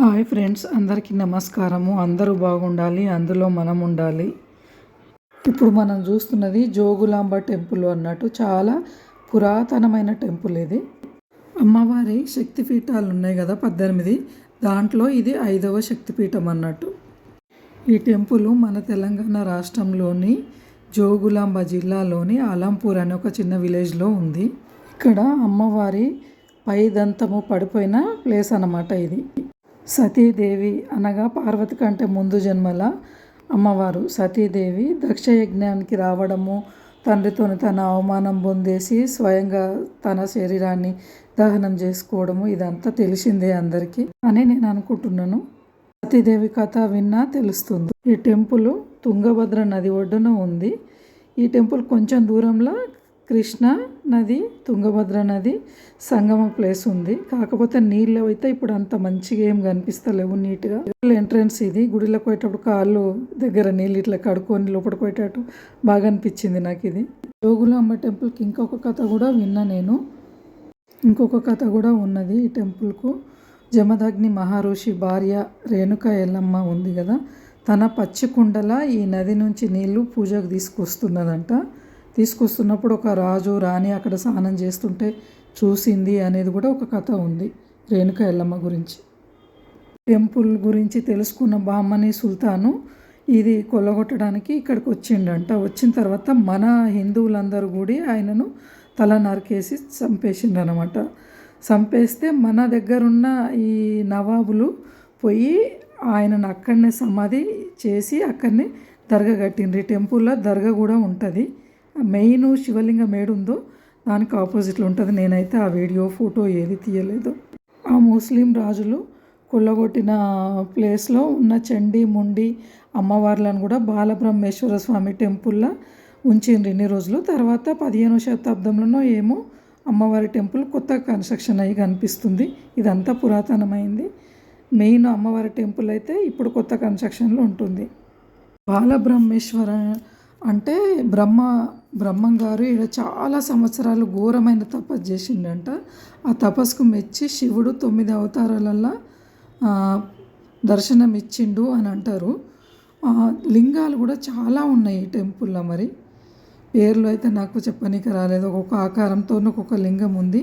Hi friends అందరికీ నమస్కారము. అందరూ బాగుండాలి అందులో మనం ఉండాలి. ఇప్పుడు మనం చూస్తున్నది జోగులాంబ టెంపుల్ అన్నట్టు. చాలా పురాతనమైన టెంపుల్ ఇది. అమ్మవారి శక్తిపీఠాలు ఉన్నాయి కదా పద్దెనిమిది. దాంట్లో ఇది ఐదవ శక్తిపీఠం అన్నట్టు. ఈ టెంపుల్ మన తెలంగాణ రాష్ట్రంలోని జోగులాంబ జిల్లాలోని అలంపూర్ అనే ఒక చిన్న విలేజ్లో ఉంది. ఇక్కడ అమ్మవారి పై దంతము పడిపోయిన ప్లేస్ అన్నమాట ఇది. సతీదేవి అనగా పార్వతి కంటే ముందు జన్మల అమ్మవారు. సతీదేవి దక్ష యజ్ఞానికి రావడము తండ్రితోని తన అవమానం పొందేసి స్వయంగా తన శరీరాన్ని దహనం చేసుకోవడము ఇదంతా తెలిసిందే అందరికీ అని నేను అనుకుంటున్నాను. సతీదేవి కథ విన్నా తెలుస్తుంది. ఈ టెంపుల్ తుంగభద్ర నది ఒడ్డున ఉంది. ఈ టెంపుల్ కొంచెం దూరంలో కృష్ణ నది తుంగభద్ర నది సంగమ ప్లేస్ ఉంది. కాకపోతే నీళ్ళు అయితే ఇప్పుడు అంత మంచిగా ఏం కనిపిస్తలేవు నీట్గా. ఎంట్రన్స్ ఇది. గుడిలోకి పోయేటప్పుడు కాళ్ళు దగ్గర నీళ్ళు ఇట్లా కడుక్కొని లోపలికి పోయేటట్టు బాగా అనిపించింది నాకు ఇది జోగులాంబ టెంపుల్కి ఇంకొక కథ కూడా విన్నా నేను. ఇంకొక కథ కూడా ఉన్నది ఈ టెంపుల్కు. జమదగ్ని మహర్షి భార్య రేణుక ఎల్లమ్మ ఉంది కదా. తన పచ్చి కుండల ఈ నది నుంచి నీళ్ళు పూజకు తీసుకొస్తున్నదంట. తీసుకొస్తున్నప్పుడు ఒక రాజు రాణి అక్కడ స్నానం చేస్తుంటే చూసింది అనేది కూడా ఒక కథ ఉంది రేణుక ఎల్లమ్మ గురించి. టెంపుల్ గురించి తెలుసుకున్న బామ్మని సుల్తాను ఇది కొల్లగొట్టడానికి ఇక్కడికి వచ్చిండంట. వచ్చిన తర్వాత మన హిందువులందరూ కూడా ఆయనను తల నరికేసి చంపేసిండనమాట చంపేస్తే మన దగ్గరున్న ఈ నవాబులు పోయి ఆయనను అక్కడనే సమాధి చేసి అక్కడనే దర్గా కట్టిండ్రు. ఈ టెంపుల్లో దర్గా కూడా ఉంటుంది. మెయిన్ శివలింగం ఉందో దానికి ఆపోజిట్లో ఉంటుంది. నేనైతే ఆ వీడియో ఫోటో ఏది తీయలేదు. ఆ ముస్లిం రాజులు కొల్లగొట్టిన ప్లేస్లో ఉన్న చండి ముండి అమ్మవార్లను కూడా బాలబ్రహ్మేశ్వర స్వామి టెంపుల్లో ఉంచిండ్రు ఇన్ని రోజులు. తర్వాత పదిహేనో శతాబ్దంలోనో ఏమో అమ్మవారి టెంపుల్ కొత్త కన్స్ట్రక్షన్ అయ్యి కనిపిస్తుంది. ఇదంతా పురాతనమైంది. మెయిన్ అమ్మవారి టెంపుల్ అయితే ఇప్పుడు కొత్త కన్స్ట్రక్షన్లో ఉంటుంది. బాలబ్రహ్మేశ్వర అంటే బ్రహ్మ బ్రహ్మం గారు ఈడ చాలా సంవత్సరాలు ఘోరమైన తపస్సు చేసిండంట. ఆ తపస్సుకు మెచ్చి శివుడు తొమ్మిది అవతారాలల్లో దర్శనం ఇచ్చిండు అని అంటారు. లింగాలు కూడా చాలా ఉన్నాయి ఈ టెంపుల్లో మరి. పేర్లు అయితే నాకు చెప్పనీకి రాలేదు. ఒక్కొక్క ఆకారంతో ఒక్కొక్క లింగం ఉంది.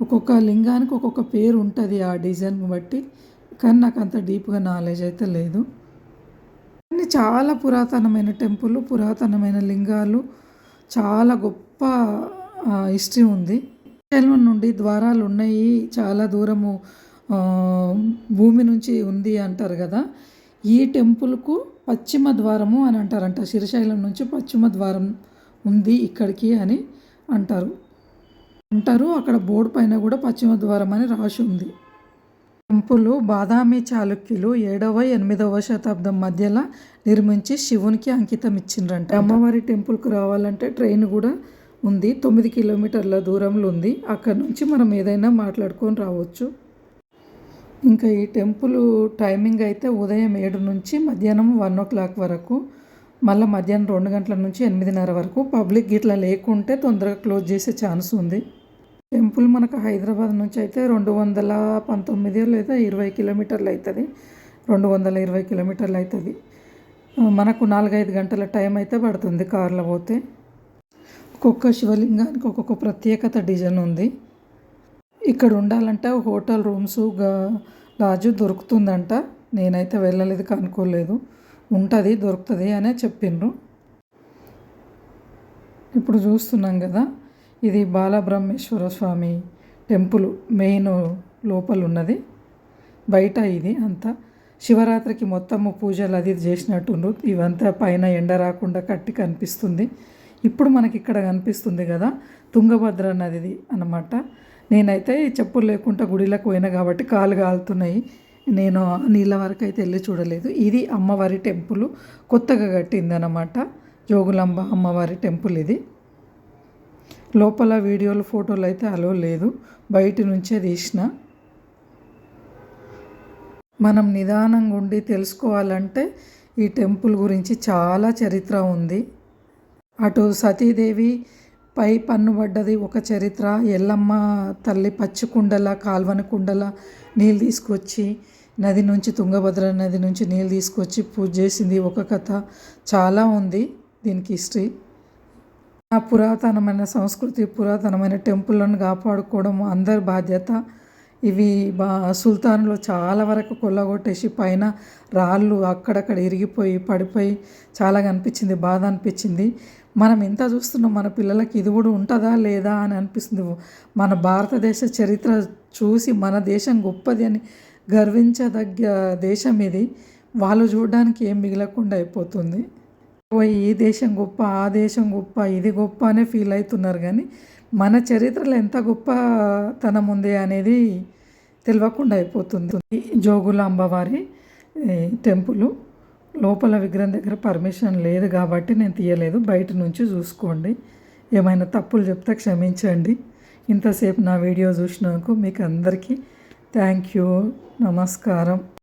ఒక్కొక్క లింగానికి ఒక్కొక్క పేరు ఉంటుంది ఆ డిజైన్ బట్టి కానీ నాకు అంత డీప్గా నాలెడ్జ్ అయితే లేదు. కానీ చాలా పురాతనమైన టెంపుల్ పురాతనమైన లింగాలు చాలా గొప్ప హిస్టరీ ఉంది. శైలం నుండి ద్వారాలు ఉన్నాయి. చాలా దూరము భూమి నుంచి ఉంది అంటారు కదా. ఈ టెంపుల్కు పశ్చిమ ద్వారము అని అంటారంట. శ్రీశైలం నుంచి పశ్చిమ ద్వారం ఉంది ఇక్కడికి అని అంటారు. అంటారు అక్కడ బోర్డు పైన కూడా పశ్చిమ ద్వారం అని రాసి ఉంది. టెంపులు బాదామి చాళుక్యులు ఏడవ ఎనిమిదవ శతాబ్దం మధ్యలో నిర్మించి శివునికి అంకితం ఇచ్చిండ్రంట. అమ్మవారి టెంపుల్కి రావాలంటే ట్రైన్ కూడా ఉంది. తొమ్మిది కిలోమీటర్ల దూరంలో ఉంది. అక్కడ నుంచి మనం ఏదైనా మాట్లాడుకొని రావచ్చు. ఇంకా ఈ టెంపుల్ టైమింగ్ అయితే ఉదయం ఏడు నుంచి మధ్యాహ్నం వన్ ఓ క్లాక్ వరకు మళ్ళీ మధ్యాహ్నం రెండు గంటల నుంచి ఎనిమిదిన్నర వరకు. పబ్లిక్ ఇట్లా లేకుంటే తొందరగా క్లోజ్ చేసే ఛాన్స్ ఉంది. టెంపుల్ మనకు హైదరాబాద్ నుంచి అయితే రెండు వందల పంతొమ్మిది లేదా ఇరవై కిలోమీటర్లు అవుతుంది. రెండు వందల ఇరవై కిలోమీటర్లు అవుతుంది. మనకు నాలుగైదు గంటల టైం అయితే పడుతుంది కార్లో పోతే. ఒక్కొక్క శివలింగానికి ఒక్కొక్క ప్రత్యేకత డిజైన్ ఉంది. ఇక్కడ ఉండాలంటే హోటల్ రూమ్స్ లాజు దొరుకుతుందంట. నేనైతే వెళ్ళలేదు కనుక్కోలేదు. ఉంటుంది దొరుకుతుంది అనే చెప్పిండ్రు. ఇప్పుడు చూస్తున్నాం కదా. ఇది బాలబ్రహ్మేశ్వర స్వామి టెంపుల్ మెయిన్ లోపల ఉన్నది బయట ఇది అంతా. శివరాత్రికి మొత్తము పూజలు అది చేసినట్టుండ్రు. ఇవంతా పైన ఎండ రాకుండా కట్టి కనిపిస్తుంది. ఇప్పుడు మనకి ఇక్కడ కనిపిస్తుంది కదా తుంగభద్ర నదిది అన్నమాట. నేనైతే చెప్పులు లేకుండా గుడిలోకి పోయినా కాబట్టి కాలు కాలుతున్నాయి. నేను నీళ్ళ వరకు అయితే వెళ్ళి చూడలేదు. ఇది అమ్మవారి టెంపుల్ కొత్తగా కట్టిందనమాట జోగులాంబ అమ్మవారి టెంపుల్ ఇది. లోపల వీడియోలు ఫోటోలు అయితే అలో లేదు. బయట నుంచే తీసిన. మనం నిదానంగా ఉండి తెలుసుకోవాలంటే ఈ టెంపుల్ గురించి చాలా చరిత్ర ఉంది. అటు సతీదేవి పై పన్ను పడ్డది ఒక చరిత్ర. ఎల్లమ్మ తల్లి పచ్చి కుండల కాల్వని కుండల నీళ్ళు తీసుకొచ్చి నది నుంచి తుంగభద్ర నది నుంచి నీళ్ళు తీసుకొచ్చి పూజ చేసింది ఒక కథ. చాలా ఉంది దీనికి హిస్టరీ. ఆ పురాతనమైన సంస్కృతి పురాతనమైన టెంపుల్లను కాపాడుకోవడం అందరి బాధ్యత. ఇవి బా సుల్తాన్లో చాలా వరకు కొల్లగొట్టేసి పైన రాళ్ళు అక్కడక్కడ ఇరిగిపోయి పడిపోయి చాలా అనిపించింది బాధ అనిపించింది. మనం ఎంత చూస్తున్నాం మన పిల్లలకి ఇది కూడా ఉంటుందా లేదా అని అనిపిస్తుంది. మన భారతదేశ చరిత్ర చూసి మన దేశం గొప్పది అని గర్వించదగ్గ దేశం ఇది. వాళ్ళు చూడడానికి ఏం మిగలకుండా అయిపోతుంది. ఓ ఈ దేశం గొప్ప ఆ దేశం గొప్ప ఇది గొప్ప అనే ఫీల్ అవుతున్నారు కానీ మన చరిత్రలో ఎంత గొప్పతనం ఉంది అనేది తెలియకుండా అయిపోతుంది. జోగుల అమ్మవారి టెంపుల్ లోపల విగ్రహం దగ్గర పర్మిషన్ లేదు కాబట్టి నేను తీయలేదు. బయట నుంచి చూసుకోండి. ఏమైనా తప్పులు చెప్తే క్షమించండి. ఇంతసేపు నా వీడియో చూసినందుకు మీకు అందరికీ థ్యాంక్ యూ. నమస్కారం.